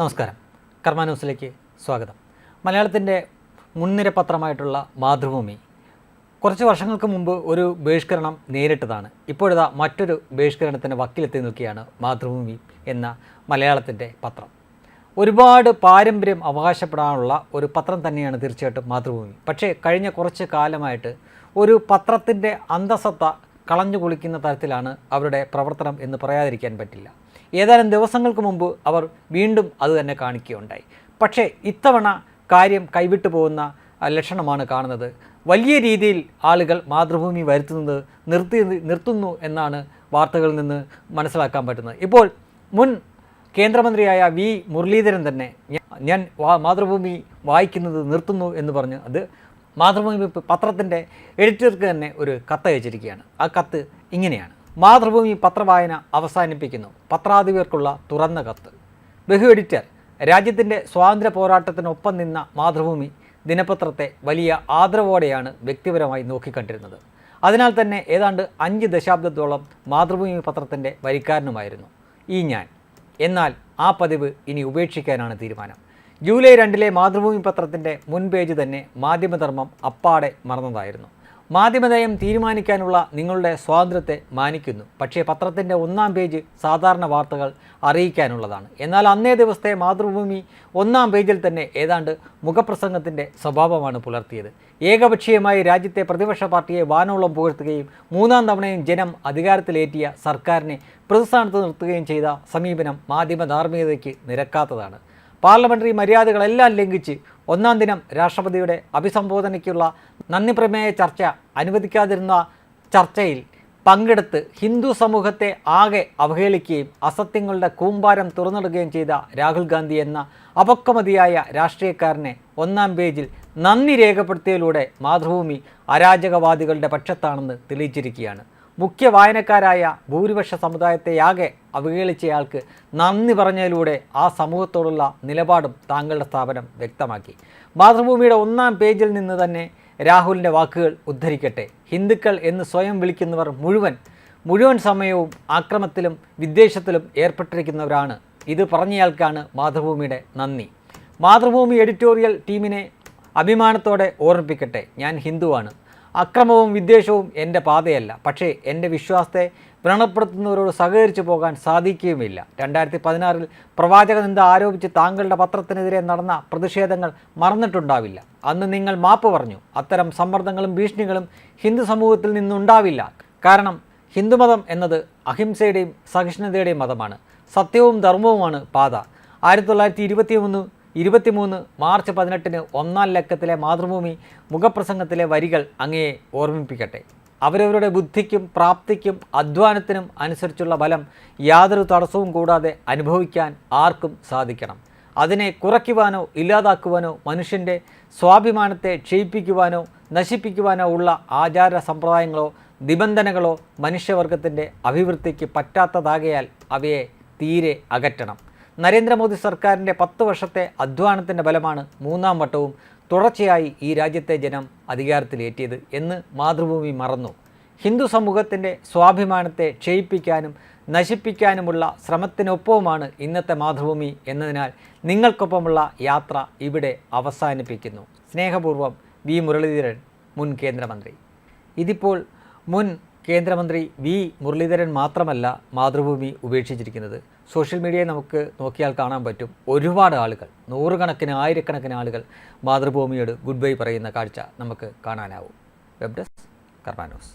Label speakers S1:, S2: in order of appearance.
S1: നമസ്കാരം. കർമ്മ ന്യൂസിലേക്ക് സ്വാഗതം. മലയാളത്തിന്റെ മുൻനിര പത്രമായിട്ടുള്ള മാതൃഭൂമി കുറച്ച് വർഷങ്ങൾക്ക് മുമ്പ് ഒരു ബഹിഷ്കരണം നേരിട്ടതാണ്. ഇപ്പോഴിതാ മറ്റൊരു ബഹിഷ്കരണത്തിന് വക്കിലെത്തി നിൽക്കുകയാണ് മാതൃഭൂമി എന്ന മലയാളത്തിന്റെ പത്രം. ഒരുപാട് പാരമ്പര്യം അവകാശപ്പെടാനുള്ള ഒരു പത്രം തന്നെയാണ് തീർച്ചയായിട്ടും മാതൃഭൂമി. പക്ഷേ കഴിഞ്ഞ കുറച്ച് കാലമായിട്ട് ഒരു പത്രത്തിന്റെ അന്തസത്ത കളഞ്ഞു കുളിക്കുന്ന തരത്തിലാണ് അവരുടെ പ്രവർത്തനം എന്ന് പറയാതിരിക്കാൻ പറ്റില്ല. ഏതാനും ദിവസങ്ങൾക്ക് മുമ്പ് അവർ വീണ്ടും അത് തന്നെ കാണിക്കുകയുണ്ടായി. പക്ഷേ ഇത്തവണ കാര്യം കൈവിട്ടു പോകുന്ന ലക്ഷണമാണ് കാണുന്നത്. വലിയ രീതിയിൽ ആളുകൾ മാതൃഭൂമി വരുത്തുന്നത് നിർത്തി നിർത്തുന്നു എന്നാണ് വാർത്തകളിൽ നിന്ന് മനസ്സിലാക്കാൻ പറ്റുന്നത്. ഇപ്പോൾ മുൻ കേന്ദ്രമന്ത്രിയായ വി മുരളീധരൻ തന്നെ ഞാൻ മാതൃഭൂമി വായിക്കുന്നത് നിർത്തുന്നു എന്ന് പറഞ്ഞ് അത് മാതൃഭൂമി പത്രത്തിന്റെ എഡിറ്റർക്ക് തന്നെ ഒരു കത്ത് അയച്ചിരിക്കുകയാണ്. ആ കത്ത് ഇങ്ങനെയാണ്. മാതൃഭൂമി പത്രവായന അവസാനിപ്പിക്കുന്നു. പത്രാധിപർക്കുള്ള തുറന്ന കത്ത്. ബഹു എഡിറ്റർ രാജ്യത്തിന്റെ സ്വാതന്ത്ര്യ പോരാട്ടത്തിനൊപ്പം നിന്ന മാതൃഭൂമി ദിനപത്രത്തെ വലിയ ആദരവോടെയാണ് വ്യക്തിപരമായി നോക്കിക്കണ്ടിരുന്നത്. അതിനാൽ തന്നെ ഏതാണ്ട് അഞ്ച് ദശാബ്ദത്തോളം മാതൃഭൂമി പത്രത്തിന്റെ വരിക്കാരനുമായിരുന്നു ഈ ഞാൻ. എന്നാൽ ആ പതിവ് ഇനി ഉപേക്ഷിക്കാനാണ് തീരുമാനം. ജൂലൈ രണ്ടിലെ മാതൃഭൂമി പത്രത്തിന്റെ മുൻപേജ് തന്നെ മാധ്യമധർമ്മം അപ്പാടെ മറന്നതായിരുന്നു. മാധ്യമനയം തീരുമാനിക്കാനുള്ള നിങ്ങളുടെ സ്വാതന്ത്ര്യത്തെ മാനിക്കുന്നു. പക്ഷേ പത്രത്തിന്റെ ഒന്നാം പേജ് സാധാരണ വാർത്തകൾ അറിയിക്കാനുള്ളതാണ്. എന്നാൽ അന്നേ ദിവസത്തെ മാതൃഭൂമി ഒന്നാം പേജിൽ തന്നെ ഏതാണ്ട് മുഖപ്രസംഗത്തിന്റെ സ്വഭാവമാണ് പുലർത്തിയത്. ഏകപക്ഷീയമായി രാജ്യത്തെ പ്രതിപക്ഷ പാർട്ടിയെ വാനോളം പുകഴ്ത്തുകയും മൂന്നാം തവണയും ജനം അധികാരത്തിലേറ്റിയ സർക്കാരിനെ പ്രതിസ്ഥാനത്ത് നിർത്തുകയും ചെയ്ത സമീപനം മാധ്യമ ധാർമ്മികതയ്ക്ക് നിരക്കാത്തതാണ്. പാർലമെന്ററി മര്യാദകളെല്ലാം ലംഘിച്ച് ഒന്നാം ദിനം രാഷ്ട്രപതിയുടെ അഭിസംബോധനയ്ക്കുള്ള നന്ദി പ്രമേയ ചർച്ച അനുവദിക്കാതിരുന്ന ചർച്ചയിൽ പങ്കെടുത്ത് ഹിന്ദു സമൂഹത്തെ ആകെ അവഹേളിക്കുകയും അസത്യങ്ങളുടെ കൂമ്പാരം തുറന്നിടുകയും ചെയ്ത രാഹുൽ ഗാന്ധി എന്ന അപക്വമതിയായ രാഷ്ട്രീയക്കാരനെ ഒന്നാം പേജിൽ നന്ദി രേഖപ്പെടുത്തിയതിലൂടെ മാതൃഭൂമി അരാജകവാദികളുടെ പക്ഷത്താണെന്ന് തെളിയിച്ചിരിക്കുകയാണ്. മുഖ്യ വായനക്കാരായ ഭൂരിപക്ഷ സമുദായത്തെയാകെ അവഹേളിച്ചയാൾക്ക് നന്ദി പറഞ്ഞതിലൂടെ ആ സമൂഹത്തോടുള്ള നിലപാടും താങ്കളുടെ സ്ഥാപനം വ്യക്തമാക്കി. മാതൃഭൂമിയുടെ ഒന്നാം പേജിൽ നിന്ന് തന്നെ രാഹുലിന്റെ വാക്കുകൾ ഉദ്ധരിക്കട്ടെ. ഹിന്ദുക്കൾ എന്ന് സ്വയം വിളിക്കുന്നവർ മുഴുവൻ മുഴുവൻ സമയവും ആക്രമത്തിലും വിദ്വേഷത്തിലും ഏർപ്പെട്ടിരിക്കുന്നവരാണ്. ഇത് പറഞ്ഞയാൾക്കാണ് മാതൃഭൂമിയുടെ നന്ദി. മാതൃഭൂമി എഡിറ്റോറിയൽ ടീമിനെ അഭിമാനത്തോടെ ഓർമ്മിപ്പിക്കട്ടെ. ഞാൻ ഹിന്ദുവാണ്. അക്രമവും വിദ്വേഷവും എന്റെ പാതയല്ല. പക്ഷേ എന്റെ വിശ്വാസത്തെ വ്രണപ്പെടുത്തുന്നവരോട് സഹകരിച്ചു പോകാൻ സാധിക്കുകയുമില്ല. രണ്ടായിരത്തി പതിനാറിൽ പ്രവാചക നിന്ദ ആരോപിച്ച് താങ്കളുടെ പത്രത്തിനെതിരെ നടന്ന പ്രതിഷേധങ്ങൾ മറന്നിട്ടുണ്ടാവില്ല. അന്ന് നിങ്ങൾ മാപ്പ് പറഞ്ഞു. അത്തരം സമ്മർദ്ദങ്ങളും ഭീഷണികളും ഹിന്ദു സമൂഹത്തിൽ നിന്നുണ്ടാവില്ല. കാരണം ഹിന്ദുമതം എന്നത് അഹിംസയുടെയും സഹിഷ്ണുതയുടെയും മതമാണ്. സത്യവും ധർമ്മവുമാണ് പാത. ആയിരത്തി തൊള്ളായിരത്തി ഇരുപത്തി ഇരുപത്തിമൂന്ന് മാർച്ച് പതിനെട്ടിന് ഒന്നാം ലക്കത്തിലെ മാതൃഭൂമി മുഖപ്രസംഗത്തിലെ വരികൾ അങ്ങയെ ഓർമ്മിപ്പിക്കട്ടെ. അവരവരുടെ ബുദ്ധിക്കും പ്രാപ്തിക്കും അധ്വാനത്തിനും അനുസരിച്ചുള്ള ബലം യാതൊരു തടസ്സവും കൂടാതെ അനുഭവിക്കാൻ ആർക്കും സാധിക്കണം. അതിനെ കുറയ്ക്കുവാനോ ഇല്ലാതാക്കുവാനോ മനുഷ്യന്റെ സ്വാഭിമാനത്തെ ക്ഷയിപ്പിക്കുവാനോ നശിപ്പിക്കുവാനോ ഉള്ള ആചാര സമ്പ്രദായങ്ങളോ നിബന്ധനകളോ മനുഷ്യവർഗത്തിന്റെ അഭിവൃദ്ധിക്ക് പറ്റാത്തതാകയാൽ അവയെ തീരെ അകറ്റണം. നരേന്ദ്രമോദി സർക്കാരിന്റെ പത്ത് വർഷത്തെ അധ്വാനത്തിന്റെ ഫലമാണ് മൂന്നാം വട്ടവും തുടർച്ചയായി ഈ രാജ്യത്തെ ജനം അധികാരത്തിലേറ്റിയത് എന്ന് മാതൃഭൂമി മറന്നു. ഹിന്ദു സമൂഹത്തിന്റെ സ്വാഭിമാനത്തെ ക്ഷയിപ്പിക്കാനും നശിപ്പിക്കാനുമുള്ള ശ്രമത്തിനൊപ്പവുമാണ് ഇന്നത്തെ മാതൃഭൂമി എന്നതിനാൽ നിങ്ങൾക്കൊപ്പമുള്ള യാത്ര ഇവിടെ അവസാനിപ്പിക്കുന്നു. സ്നേഹപൂർവം വി മുരളീധരൻ മുൻ കേന്ദ്രമന്ത്രി. ഇതിപ്പോൾ മുൻ കേന്ദ്രമന്ത്രി വി. മുരളീധരൻ മാത്രമല്ല മാതൃഭൂമി ഉപേക്ഷിച്ചിരിക്കുന്നത്. സോഷ്യൽ മീഡിയയെ നമുക്ക് നോക്കിയാൽ കാണാൻ പറ്റും ഒരുപാട് ആളുകൾ നൂറുകണക്കിന് ആയിരക്കണക്കിന് ആളുകൾ മാതൃഭൂമിയോട് ഗുഡ് ബൈ പറയുന്ന കാഴ്ച നമുക്ക് കാണാനാവും. Web desk കർമാനോസ്